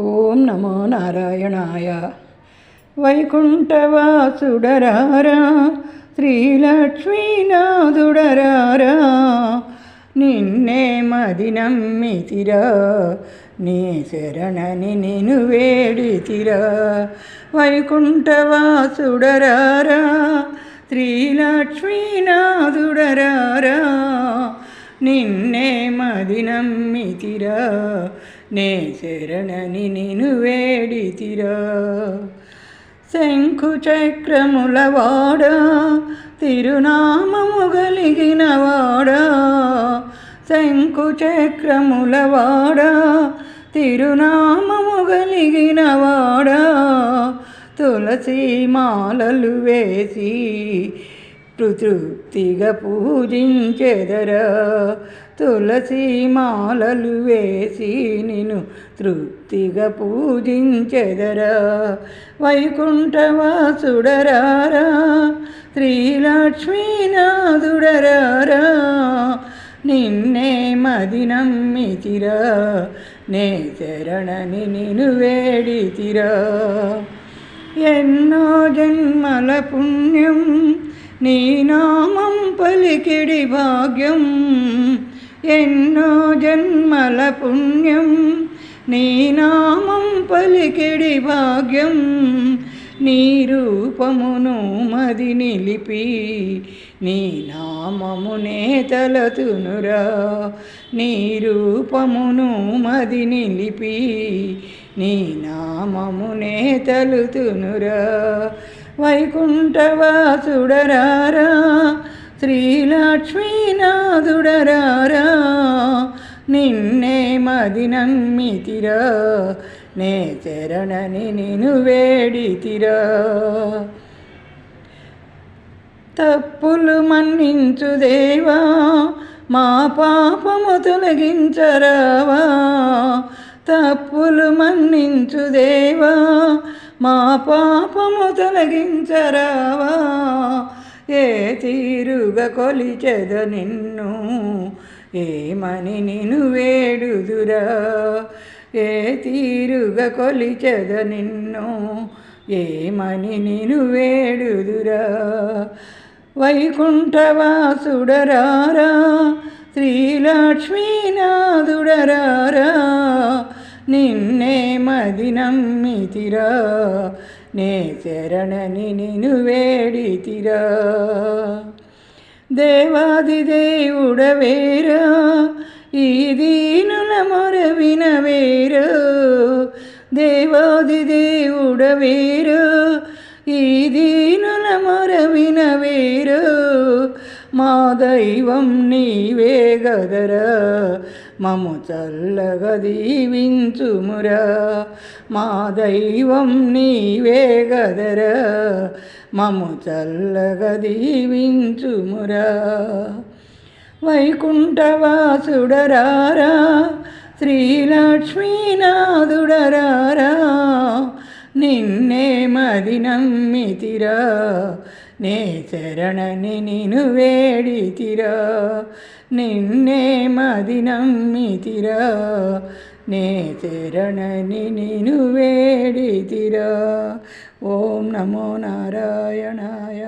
ఓం నమో నారాయణాయ. వైకుంఠవాసుడరారా శ్రీలక్ష్మీనాథుడరారా నిన్నే మది నమ్మితిరా నీ శరణని నేను వేడితిరా. వైకుంఠవాసుడరారా శ్రీలక్ష్మీనాథుడరారా నిన్నే మదినమ్మితిరా నే శరణని నిను వేడితిరా. శంఖు చక్రముల వాడా తిరునామము కలిగిన వాడా. శంఖు చక్రముల వాడా తిరునామము కలిగిన వాడా. తులసి మాలలు వేసి తృప్తిగా పూజించెదరా. తులసిమాలలు వేసి నిను తృప్తిగా పూజించెదరా. వైకుంఠవాసుడరారా శ్రీలక్ష్మీనాథుడరారా నిన్నే మదినం మితిరా నే శరణని నిను వేడితిరా. ఎన్నో జన్మల పుణ్యం నీ నామం పలికిడి భాగ్యం ఎన్నో జన్మల పుణ్యం. నీ నామం పలికిడి భాగ్యం నీ రూపమును మది నిలిపి నీ నామమునే తలతునురా. నీ రూపమును మది నిలిపి నీ నామమునే తలుతునురా. వైకుంఠవాసుడరారా శ్రీలక్ష్మీనాథుడరారా నిన్నే మది నమ్మితిరా నే చరణని నిను వేడితిరా. తప్పులు మన్నించు దేవా మా పాపము తొలగించరావా. తప్పులు మన్నించు దేవా మా పాపము తొలగించరావా. ఏ తీరుగా కొలిచెద నిన్ను. ఏమని నిన్ను వేడుదురా. ఏ తీరుగా కొలిచెద నిన్ను. ఏమని నిన్ను వేడుదురా. వైకుంఠవాసుడరారా. శ్రీలక్ష్మీనాథుడరారా నిన్నే మదినం వేడితిరా నే శరణని నిను వేడితిరా. దేవాది దేవుడవేరా ఈ దీనుల మొర వేరు. దేవాది దేవుడవేరు ఈ దీనుల మొర వేరు. మా దైవం నీవే గదరా. మము చల్లగా దీవించుమురా మా దైవం నీవే గదరా. మము చల్లగా దీవించుమురా వైకుంఠవాసుడరారా శ్రీలక్ష్మీనాథుడరారా నిన్నే మది నమ్మితిరా. నే శరణని నిను వేడితిరా నిన్నే మది నమ్మితిరా నే శరణని నిను వేడితిరా ఓం నమో నారాయణాయ